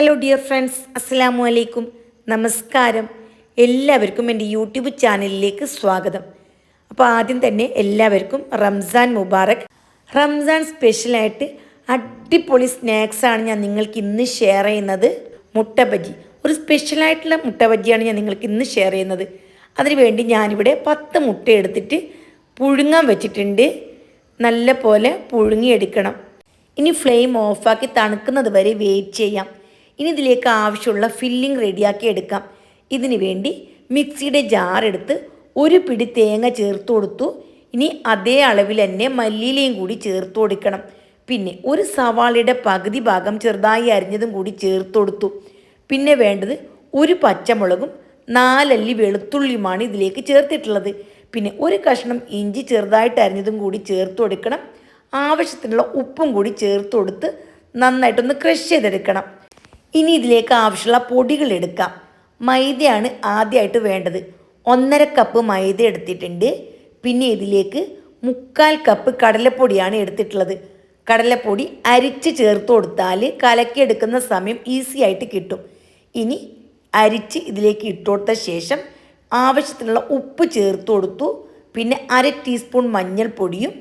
Hello dear friends അസ്സാമു അലൈക്കും നമസ്കാരം എല്ലാവർക്കും എന്റെ യൂട്യൂബ് ചാനലിലേക്ക് സ്വാഗതം. അപ്പോൾ ആദ്യം തന്നെ എല്ലാവർക്കും റംസാൻ മുബാറക്. റംസാൻ സ്പെഷ്യലായിട്ട് അടിപൊളി സ്നാക്സാണ് ഞാൻ നിങ്ങൾക്ക് ഇന്ന് ഷെയർ ചെയ്യുന്നത്. മുട്ട ബജി ഒരു സ്പെഷ്യലായിട്ടുള്ള മുട്ട ബജിയാണ് ഞാൻ നിങ്ങൾക്ക് ഇന്ന് ഷെയർ ചെയ്യുന്നത്. അതിനുവേണ്ടി ഞാനിവിടെ പത്ത് മുട്ട എടുത്തിട്ട് പുഴുങ്ങാൻ വെച്ചിട്ടുണ്ട്. നല്ല പോലെ പുഴുങ്ങിയെടുക്കണം. ഇനി ഫ്ലെയിം ഓഫാക്കി തണുക്കുന്നത് വരെ വെയിറ്റ് ചെയ്യാം. ഇനി ഇതിലേക്ക് ആവശ്യമുള്ള ഫില്ലിംഗ് റെഡിയാക്കി എടുക്കാം. ഇതിനു വേണ്ടി മിക്സിയുടെ ജാർ എടുത്ത് ഒരു പിടി തേങ്ങ ചേർത്ത് കൊടുത്തു. ഇനി അതേ അളവിൽ തന്നെ മല്ലിയിലയും കൂടി ചേർത്ത് കൊടുക്കണം. പിന്നെ ഒരു സവാളയുടെ പകുതി ഭാഗം ചെറുതായി അരിഞ്ഞതും കൂടി ചേർത്ത് കൊടുത്തു. പിന്നെ വേണ്ടത് ഒരു പച്ചമുളകും നാലല്ലി വെളുത്തുള്ളിയുമാണ് ഇതിലേക്ക് ചേർത്തിട്ടുള്ളത്. പിന്നെ ഒരു കഷ്ണം ഇഞ്ചി ചെറുതായിട്ട് അരിഞ്ഞതും കൂടി ചേർത്ത് കൊടുക്കണം. ആവശ്യത്തിനുള്ള ഉപ്പും കൂടി ചേർത്ത് കൊടുത്ത് നന്നായിട്ടൊന്ന് ക്രഷ് ചെയ്തെടുക്കണം. ഇനി ഇതിലേക്ക് ആവശ്യമുള്ള പൊടികൾ എടുക്കാം. മൈദയാണ് ആദ്യമായിട്ട് വേണ്ടത്. ഒന്നര കപ്പ് മൈദ എടുത്തിട്ടുണ്ട്. പിന്നെ ഇതിലേക്ക് മുക്കാൽ കപ്പ് കടലപ്പൊടിയാണ് എടുത്തിട്ടുള്ളത്. കടലപ്പൊടി അരിച്ച് ചേർത്ത് കൊടുത്താൽ കലക്കിയെടുക്കുന്ന സമയം ഈസി ആയിട്ട് കിട്ടും. ഇനി അരിച്ച് ഇതിലേക്ക് ഇട്ടുകൊടുത്ത ശേഷം ആവശ്യത്തിനുള്ള ഉപ്പ് ചേർത്ത് കൊടുത്തു. പിന്നെ അര ടീസ്പൂൺ മഞ്ഞൾപ്പൊടിയും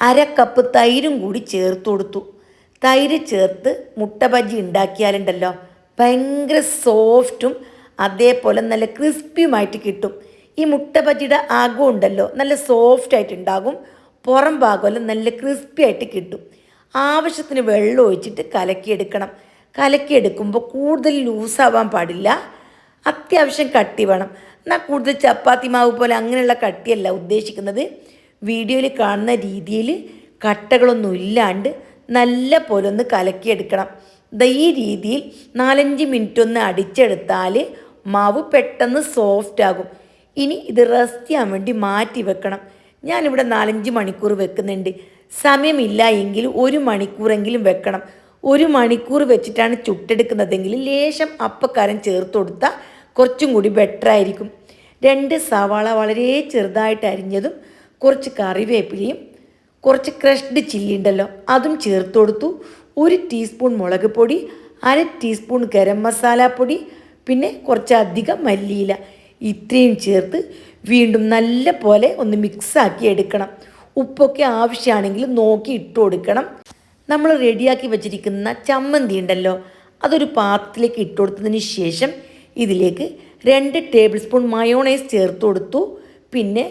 അര കപ്പ് തൈരും കൂടി ചേർത്ത് കൊടുത്തു. തൈര് ചേർത്ത് മുട്ട ബജി ഉണ്ടാക്കിയാലുണ്ടല്ലോ. ഭയങ്കര സോഫ്റ്റും അതേപോലെ നല്ല ക്രിസ്പിയുമായിട്ട് കിട്ടും. ഈ മുട്ട ബജിയുടെ ആകം ഉണ്ടല്ലോ നല്ല സോഫ്റ്റ് ഉണ്ടാകും. പുറം ഭാഗമെല്ലാം നല്ല ക്രിസ്പി ആയിട്ട് കിട്ടും. ആവശ്യത്തിന് വെള്ളം ഒഴിച്ചിട്ട് കലക്കിയെടുക്കണം. കലക്കിയെടുക്കുമ്പോൾ കൂടുതൽ ലൂസാവാൻ പാടില്ല. അത്യാവശ്യം കട്ടി വേണം. എന്നാൽ കൂടുതൽ ചപ്പാത്തി മാവ് പോലെ അങ്ങനെയുള്ള കട്ടിയല്ല ഉദ്ദേശിക്കുന്നത്. വീഡിയോയിൽ കാണുന്ന രീതിയിൽ കട്ടകളൊന്നും ഇല്ലാണ്ട് നല്ല പോലെ ഒന്ന് കലക്കിയെടുക്കണം. ഈ രീതിയിൽ നാലഞ്ച് മിനിറ്റ് ഒന്ന് അടിച്ചെടുത്താൽ മാവ് പെട്ടെന്ന് സോഫ്റ്റ് ആകും. ഇനി ഇത് റെസ്റ്റ് ചെയ്യാൻ വേണ്ടി മാറ്റി വെക്കണം. ഞാനിവിടെ നാലഞ്ച് മണിക്കൂർ വെക്കുന്നുണ്ട്. സമയമില്ല എങ്കിൽ ഒരു മണിക്കൂറെങ്കിലും വെക്കണം. ഒരു മണിക്കൂർ വെച്ചിട്ടാണ് ചുട്ടെടുക്കുന്നതെങ്കിൽ ലേശം അപ്പക്കാരം ചേർത്ത് കൊടുത്താൽ കുറച്ചും കൂടി ബെറ്റർ ആയിരിക്കും. രണ്ട് സവാള വളരെ ചെറുതായിട്ട് അരിഞ്ഞതും കുറച്ച് കറിവേപ്പിലയും കുറച്ച് ക്രഷ്ഡ് ചില്ലി ഉണ്ടല്ലോ അതും ചേർത്ത് കൊടുത്തു. ഒരു ടീസ്പൂൺ മുളക് പൊടി അര ടീസ്പൂൺ ഗരം മസാല പൊടി പിന്നെ കുറച്ചധികം മല്ലിയില. ഇത്രയും ചേർത്ത് വീണ്ടും നല്ല പോലെ ഒന്ന് മിക്സാക്കി എടുക്കണം. ഉപ്പൊക്കെ ആവശ്യമാണെങ്കിൽ നോക്കി ഇട്ട് കൊടുക്കണം. നമ്മൾ റെഡിയാക്കി വെച്ചിരിക്കുന്ന ചമ്മന്തി ഉണ്ടല്ലോ അതൊരു പാത്രത്തിലേക്ക് ഇട്ട് കൊടുത്തതിന് ശേഷം ഇതിലേക്ക് രണ്ട് ടേബിൾ സ്പൂൺ മയോണൈസ് ചേർത്ത് കൊടുത്തു. പിന്നെ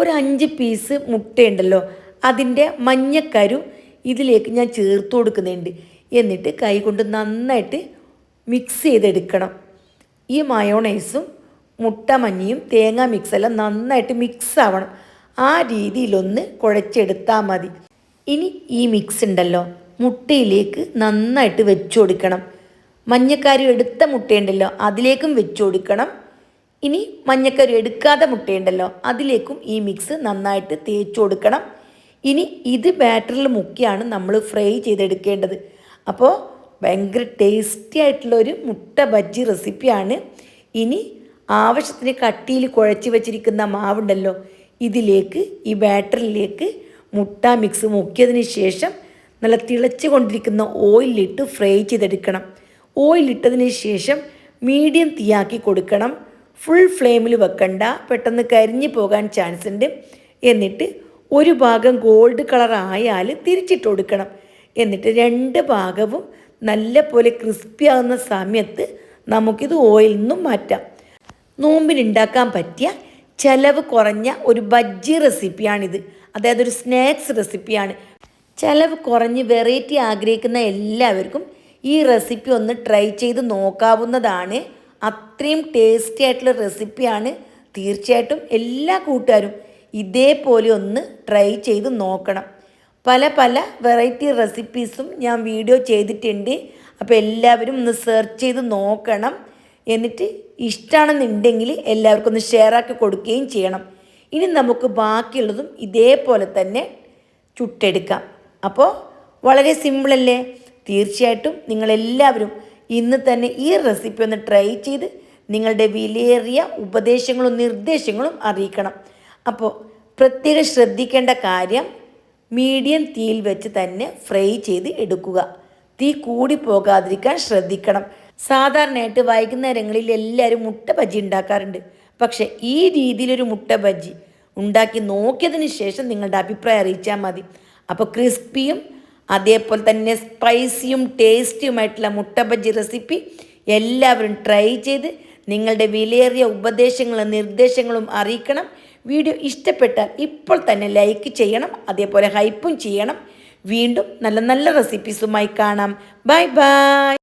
ഒരു അഞ്ച് പീസ് മുട്ടയുണ്ടല്ലോ അതിന്റെ മഞ്ഞക്കരു ഇതിലേക്ക് ഞാൻ ചേർത്ത് കൊടുക്കുന്നുണ്ട്. എന്നിട്ട് കൈ കൊണ്ട് നന്നായിട്ട് മിക്സ് ചെയ്തെടുക്കണം. ഈ മയോണൈസും മുട്ട മഞ്ഞയും തേങ്ങ മിക്സെല്ലാം നന്നായിട്ട് മിക്സ് ആവണം. ആ രീതിയിലൊന്ന് കുഴച്ചെടുത്താൽ മതി. ഇനി ഈ മിക്സ് ഉണ്ടല്ലോ മുട്ടയിലേക്ക് നന്നായിട്ട് വെച്ചു കൊടുക്കണം. മഞ്ഞക്കാരി എടുത്ത മുട്ടയുണ്ടല്ലോ അതിലേക്കും വെച്ചു കൊടുക്കണം. ഇനി മഞ്ഞക്കരി എടുക്കാതെ മുട്ടയുണ്ടല്ലോ അതിലേക്കും ഈ മിക്സ് നന്നായിട്ട് തേച്ചു കൊടുക്കണം. ഇനി ഇത് ബാറ്ററിൽ മുക്കിയാണ് നമ്മൾ ഫ്രൈ ചെയ്തെടുക്കേണ്ടത്. അപ്പോൾ ഭയങ്കര ടേസ്റ്റി ആയിട്ടുള്ള ഒരു മുട്ട ബജ്ജി റെസിപ്പിയാണ് ഇനി ആവശ്യത്തിന് കട്ടിയിൽ കുഴച്ച് വെച്ചിരിക്കുന്ന മാവുണ്ടല്ലോ ഇതിലേക്ക് ഈ ബാറ്ററിലേക്ക് മുട്ട മിക്സ് മുക്കിയതിന് ശേഷം നല്ല തിളച്ച് കൊണ്ടിരിക്കുന്ന ഓയിലിട്ട് ഫ്രൈ ചെയ്തെടുക്കണം. ഓയിലിട്ടതിന് ശേഷം മീഡിയം തീയാക്കി കൊടുക്കണം. ഫുൾ ഫ്ലെയിമിൽ വെക്കണ്ട പെട്ടെന്ന് കരിഞ്ഞു പോകാൻ ചാൻസ് ഉണ്ട്. എന്നിട്ട് ഒരു ഭാഗം ഗോൾഡ് കളർ ആയാൽ തിരിച്ചിട്ട് കൊടുക്കണം എന്നിട്ട് രണ്ട് ഭാഗവും നല്ല പോലെ ക്രിസ്പി ആകുന്ന സമയത്ത് നമുക്കിത് ഓയിലിൽ നിന്നും മാറ്റാം. നോമ്പിനുണ്ടാക്കാൻ പറ്റിയ ചിലവ് കുറഞ്ഞ ഒരു ബജ്ജി റെസിപ്പിയാണിത് അതായത് ഒരു സ്നാക്സ് റെസിപ്പിയാണ് ചിലവ് കുറഞ്ഞ് വെറൈറ്റി ആഗ്രഹിക്കുന്ന എല്ലാവർക്കും ഈ റെസിപ്പി ഒന്ന് ട്രൈ ചെയ്ത് നോക്കാവുന്നതാണ്. അത്രയും ടേസ്റ്റി ആയിട്ടുള്ള റെസിപ്പിയാണ് തീർച്ചയായിട്ടും എല്ലാ കൂട്ടുകാരും ഇതേപോലെ ഒന്ന് ട്രൈ ചെയ്ത് നോക്കണം. പല പല വെറൈറ്റി റെസിപ്പീസും ഞാൻ വീഡിയോ ചെയ്തിട്ടുണ്ട്. അപ്പോൾ എല്ലാവരും ഒന്ന് സെർച്ച് ചെയ്ത് നോക്കണം. എന്നിട്ട് ഇഷ്ടമാണെന്നുണ്ടെങ്കിൽ എല്ലാവർക്കും ഒന്ന് ഷെയർ ആക്കി കൊടുക്കുകയും ചെയ്യണം. ഇനി നമുക്ക് ബാക്കിയുള്ളതും ഇതേപോലെ തന്നെ ചുട്ടെടുക്കാം. അപ്പോൾ വളരെ സിമ്പിളല്ലേ തീർച്ചയായിട്ടും നിങ്ങളെല്ലാവരും ഇന്ന് തന്നെ ഈ റെസിപ്പി ഒന്ന് ട്രൈ ചെയ്ത് നിങ്ങളുടെ വിലയേറിയ ഉപദേശങ്ങളും നിർദ്ദേശങ്ങളും അറിയിക്കണം. അപ്പോൾ പ്രത്യേകം ശ്രദ്ധിക്കേണ്ട കാര്യം മീഡിയം തീയിൽ വെച്ച് തന്നെ ഫ്രൈ ചെയ്ത് എടുക്കുക. തീ കൂടി പോകാതിരിക്കാൻ ശ്രദ്ധിക്കണം. സാധാരണയായിട്ട് വൈകുന്നേരങ്ങളിൽ എല്ലാവരും മുട്ട ബജ്ജി ഉണ്ടാക്കാറുണ്ട്. പക്ഷേ ഈ രീതിയിലൊരു മുട്ട ബജ്ജി ഉണ്ടാക്കി നോക്കിയതിന് ശേഷം നിങ്ങളുടെ അഭിപ്രായം അറിയിച്ചാൽ മതി. അപ്പോൾ ക്രിസ്പിയും അതേപോലെ തന്നെ സ്പൈസിയും ടേസ്റ്റിയുമായിട്ടുള്ള മുട്ട ബജ്ജി റെസിപ്പി എല്ലാവരും ട്രൈ ചെയ്ത് നിങ്ങളുടെ വിലയേറിയ ഉപദേശങ്ങളും നിർദ്ദേശങ്ങളും അറിയിക്കണം. വീഡിയോ ഇഷ്ടപ്പെട്ടാൽ ഇപ്പോൾ തന്നെ ലൈക്ക് ചെയ്യണം അതേപോലെ ഹൈപ്പും ചെയ്യണം. വീണ്ടും നല്ല നല്ല റെസിപ്പീസുമായി കാണാം. Bye bye.